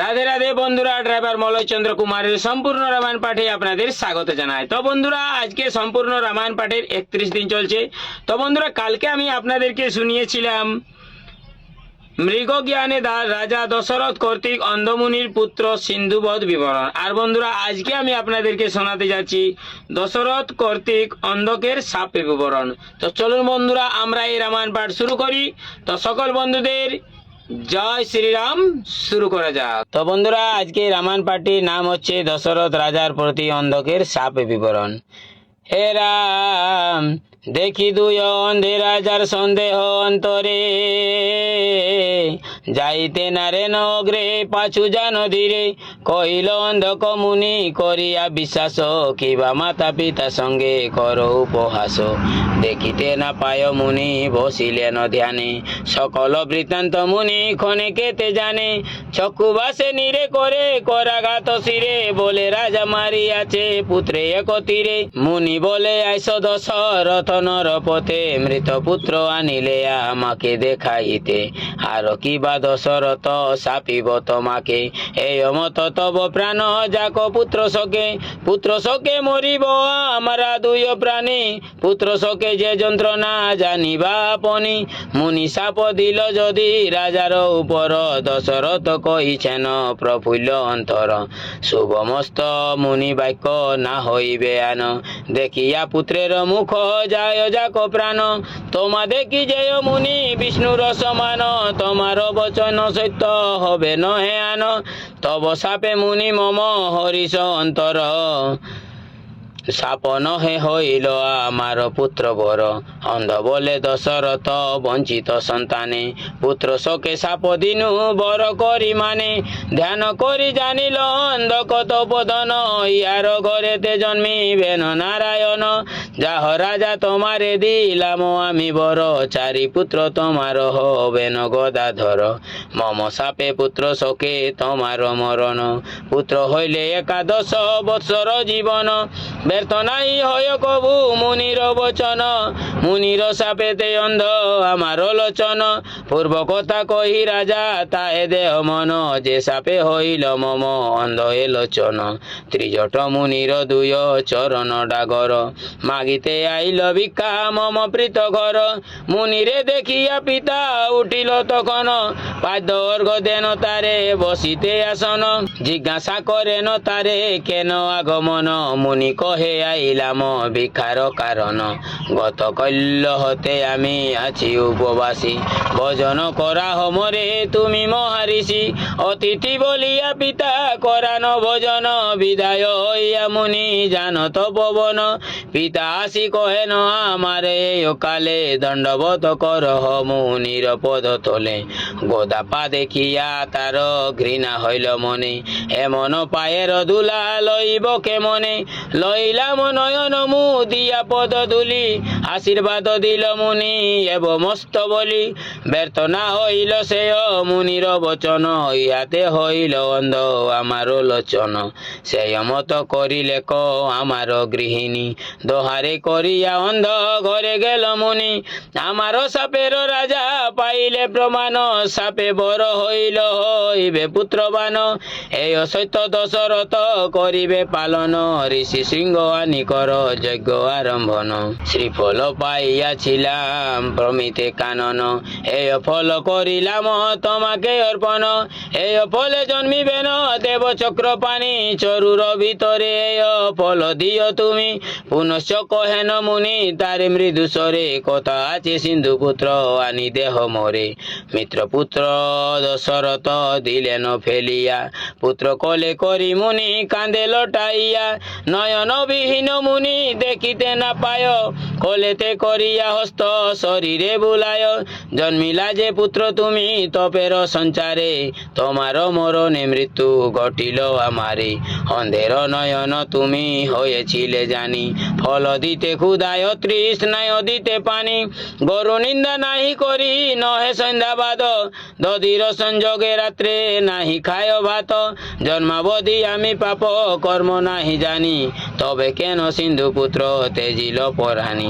রাধে রাধে বন্ধুরা, ড্রাইভার মলয় চন্দ্র কুমারের সম্পূর্ণ রামায়ণ পাঠে আপনাদের স্বাগত জানাই। তো বন্ধুরা, আজকে সম্পূর্ণ রামায়ণ পাঠের একত্রিশ দিন চলছে। তো বন্ধুরা, কালকে আমি আপনাদেরকে শুনিয়েছিলাম মৃগ জ্ঞানে দা- রাজা দশরথ কর্তৃক অন্ধমুনির পুত্র সিন্ধুবধ বিবরণ। আর বন্ধুরা, আজকে আমি আপনাদেরকে শোনাতে যাচ্ছি দশরথ কর্তৃক অন্ধকের সাপে বিবরণ। তো চলুন বন্ধুরা, আমরা এই রামায়ণ পাঠ শুরু করি। তো সকল বন্ধুদের জয় শ্রীরাম, শুরু করা যাক। তো বন্ধুরা, আজকে রামায়ণ পার্টির নাম হচ্ছে দশরথ রাজার প্রতি অন্ধকের সাপে বিবরণ। হে রাম দেখি দুই অন্ধে রাজার সন্দেহ অন্তরে। যাইতে নারে নগ্রে, পাছু জান ধীরে কহিল, অন্ধক মুনি, করিয়া বিশ্বাস কিবা মাতা পিতা সঙ্গে কর উপহাস। দেখিতে না পায় মুনি বসিলেন ধ্যানে সকল বৃত্তান্ত মুনি ক্ষণে কেতে জানে। চক্ষু বাসে নিরে করে, করাঘাত শিরে। বলে, রাজা মারিয়াছে পুত্রে এক তীরে মুনি বলে, আইস দশরথ নরপথে মৃত পুত্র আনিলে আমাকে দেখাইতে। আর কিবা দশরথ সাপিব তোমাকে? এই অমত তব প্রাণ যাক পুত্র শোকে। পুত্র শোকে মরিব আমরা দুই প্রাণী। পুত্র শোকে যে যন্ত্রণা জানিবা আপনি মুনি সাপ দিল যদি রাজার উপর। দশরথ কইছেন প্রফুল্ল অন্তর শুভমস্ত মুনি বাক্য না হইবে আন। দেখিয়া পুত্রের মুখ যায় যাক প্রাণ। তোমা দেখি যেয় মুনি, বিষ্ণুর সমান। তোমার বচন সত্য হবে নহে আন। তব সাপে মুনি মম হরিষ অন্তর। সাপ নহে হইল আমার পুত্র বর। অন্ধ বলে দশরথ বঞ্চিত সন্তানে। পুত্র শোকে সাপ দিনু বর করি মানে। ধ্যান করি জানিল অন্ধ কত বদন, ইয়ার ঘরেতে জন্মিবেন নারায়ণ। যাহ রাজা তোমারে দিলাম আমি বর, চারি পুত্র তোমার হবেন গদাধর। মম সাপে পুত্র শোকে তোমার মরণ। পুত্র হইলে একাদশ বৎসর জীবন। ব্যর্থ নাই হয় কবু মুনির বচন। মুনির সাপেতে অন্ধ আমার লোচন। পূর্ব কথা কহি রাজা তাহে দেহ মন। যে সাপে হইল মম, অন্ধ এ লোচন। ত্রিজট মুনির দুয় চরণ ডাগর। মাগিতে আইল ভিক্ষা মম প্রীত ঘর। মুনিরে দেখিয়া পিতা উঠিল তখন। পাদ্য অর্ঘ দেন তারে, বসিতে আসন। জিজ্ঞাসা করেন তারে, কেন আগমন? মুনি কহে আইলাম ভিক্ষার কারণ গত কল্য হতে আমি আছি উপবাসী। ভজন করা হমরে তুমি মহারিষি, অতিথি বলিয়া পিতা করান ভজন, বিদায় হইয়া মুনি পবন পিতা আসি কহেন, আমারে কালে দণ্ডবত কর মুনির পদ তোলে। গোদা পা দেখিয়া তার ঘৃণা হইল মনে। এমন পায়ের দুলা লইব কেমনে? লইলাম নয়ন মু, দিয়া পদ দুলি, আশীর্বাদ দিল মুনি, এব মস্ত বলি। ব্যর্থ না হইল সে মুনির বচন, ইহাতে হইল অন্ধ আমার লোচন। সেই মত করিলে ক আমার গৃহিণী, দোহারে করিয়া অন্ধ ঘরে গেল মুনি। আমার সাপের রাজা পাইলে প্রমাণ, সাপে বড় হইল হইবে পুত্রবান। এই অসত্য দশরথ করিবে পালন, ঋষি সিংহ আনি কর যজ্ঞ আরম্ভন। শ্রীফল পাইয়াছিলাম প্রমিতে কানন। এই ফল করিলাম তোমাকে অর্পণ। এই ফলে জন্মিবে ন দেব চক্র পানি চরুর ভিতরে। ফল দিও তুমি। পুনশ্চ কহেন মুনি, তারে মৃদু স্বরে কথা আছে সিন্ধু পুত্র আনি দেহ মরে। মিত্র পুত্র দশরথ দিলেন ফেলিয়া। পুত্র কলে করি মুনি কান্দে লটাইয়া। নয়ন বিহীন মুনি দেখিতে না পায়। কলেতে করিয়া হস্ত শরীরে বুলায়। জন্মিলা যে পুত্র তুমি, তপের সঞ্চারে। তোমার মরণে মৃত্যু ঘটিল আমারে। অন্ধের নয়ন তুমি হয়েছিলে জানি। ফল দিতে ক্ষুদায় তৃষ্ণায় দিতে পানি। গরু নিন্দা নাহি করি, নহে সন্ধ্যাবাদ। দধির সংযোগে রাত্রে নাহি খায় ভাত। জন্মাবধি আমি পাপ, কর্ম নাহি জানি। তবে কেন সিন্ধু পুত্র তেজিল পরাণী?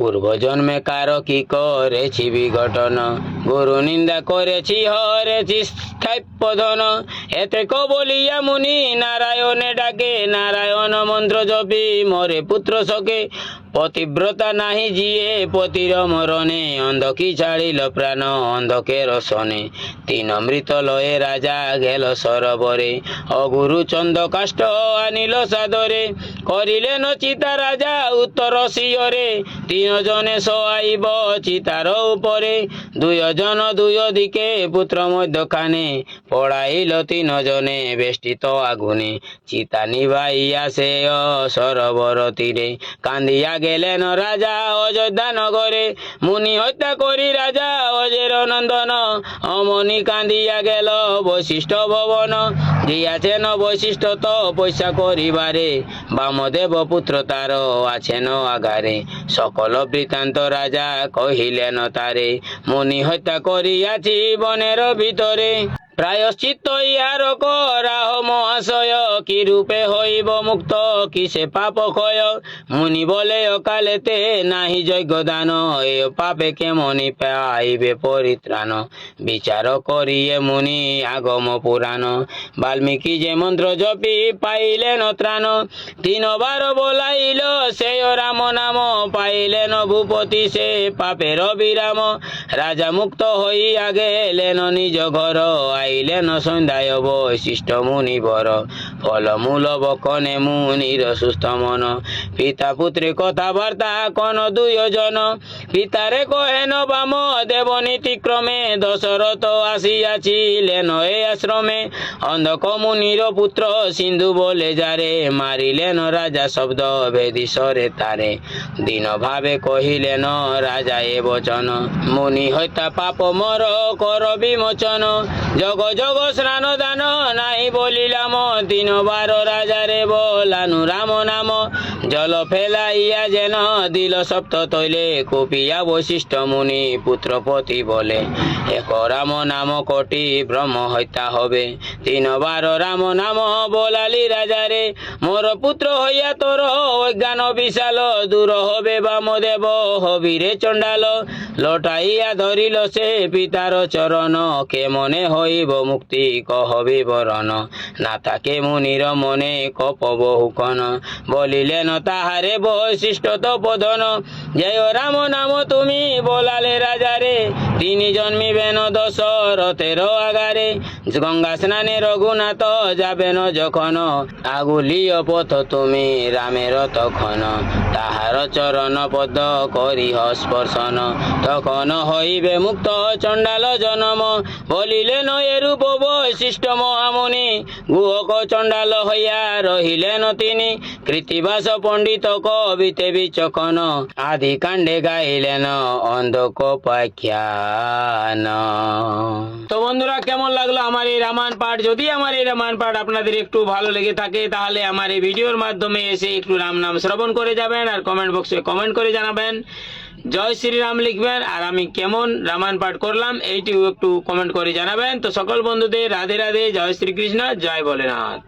পূর্ব জন্মে কারও কি করেছি বিঘটন? গুরু নিন্দা করেছি, হরেছি স্থাপ্যধন এতে কবলিয়া মুনি নারায়ণে ডাকে, নারায়ণ মন্ত্র জপি, মরে পুত্র শোকে। পতিব্রতা নাহি জিয়ে, পতির মরণে অন্ধকি ছাড়িল প্রাণ অন্ধকে রসনে তিন অমৃত লয়ে রাজা গেল সরোবরে। অগুরু চন্দ কাষ্ঠ আনিল সাদরে। করিলেন চিতা রাজা উত্তর শিয়রে। তিন জনে সহাইব চিতার উপরে। দুই জন দুই দিকে পুত্র মধ্যখানে পড়াইল তিন জনে বেষ্টিত আগুনে। চিতা নিভাইয়া সে সরোবর তীরে কান্দিয়া গেলেন রাজা অযোধ্যা নগরে। মুনি হত্যা করি রাজা অজের নন্দন। অমনি কান্দিয়া গেল বৈশিষ্ট্য ভবন। দিয়াছেন বৈশিষ্ট্য তো পয়সা করিবারে। বামদেব পুত্র তার আছেন আগারে। সকল বৃত্তান্ত রাজা কহিলেন তারে মনি হত্যা করিয়াছি বনের ভিতরে প্রায়শ্চিত্ত ইহার করাহ মহাশয়, কি রূপে হইব মুক্ত, কিসে পাপ ক্ষয়? মুনি বলে, অকালেতে নাহি যজ্ঞ দান এ পাপে কেমনি পাইবে পরিত্রাণ? বিচার করিয়ে মুনি আগম পুরাণ। বাল্মীকি যে মন্ত্র জপি পাইলেন ত্রাণ, তিনবার বলাইল সে রাম নাম পাইলেন ভূপতি, সে পাপের বিরাম রাজা মুক্ত হইয়া গেলেন নিজ ঘর আইলেন সন্ধ্যায় বৈশিষ্ট্য মুনি বর ফলমূল বকনে মুনির সুস্থ মন পিতা পুত্রে কথাবার্তা কোন দুইজন পিতারে কহেন, বাম দেব নীতিক্রমে দশরথ আসিয়াছিলেন এ আশ্রমে। অন্ধক মুনির পুত্র সিন্ধু বলে যারে, মারিলেন রাজা শব্দ ভেদি সরে তারে। দিন ভাবে কহিলেন, রাজা, এ বচন। মুনি হত্যা পাপ মর কর বিমোচন। জগ জগ স্নান দান নাই বলিলাম তিন বার রাজারে বলানু রাম নাম। জল ফেলাইয়া যেন দিল সপ্ত তৈলে, কুপিয়া বৈশিষ্ট্য মুনি পুত্রপতি বলে এক রাম নাম কোটি ব্রহ্ম হত্যা হবে? তিনবার রাম নাম বলালি রাজারে, মোর পুত্র হইয়া তোর অজ্ঞান বিশাল দূর হবে বামদেব হবিরে চণ্ডাল। লটাইয়া ধরিল সে পিতার চরণ, কে মনে হইব মুক্তি কহবি বরণ না তাকে মুনির মনে কপ বহুকন বলিলেন, তাহারে বৈশিষ্ট্য তপোধন জয় রাম নাম তুমি বলালে রাজারে, তিনি জন্মিবেন দশরথের আগারে। গঙ্গা স্নানে রঘুনাথ যাবেন যখন আগুলিও পথ তুমি রামের তখন। তাহার চরণ পদ করিহ স্পর্শন। তখন হইবে মুক্ত চণ্ডাল জনম। বলিলেন, এরূপ বৈশিষ্ট্য মহামুনি, গুহক চণ্ডাল হইয়া রহিলেন তিনি। কৃতিবাস পণ্ডিত কবিতে বিচক্ষণ। আদি কাণ্ডে গাইলেন অন্ধক পাখ্যান তো বন্ধুরা, কেমন লাগল আমার এই রামায়ণ পাঠ? যদি আমার এই রামায়ণ পাঠ আপনাদের একটু ভালো লেগে থাকে, তাহলে আমার এই ভিডিওর মাধ্যমে এসে একটু রাম নাম শ্রবণ করে যাবেন আর কমেন্ট বক্সে কমেন্ট করে জানাবেন। জয় শ্রীরাম লিখবেন আর আমি কেমন রামায়ণ পাঠ করলাম, এইটিও একটু কমেন্ট করে জানাবেন। তো সকল বন্ধুদের রাধে রাধে, জয় শ্রীকৃষ্ণ, জয় ভোলেনাথ।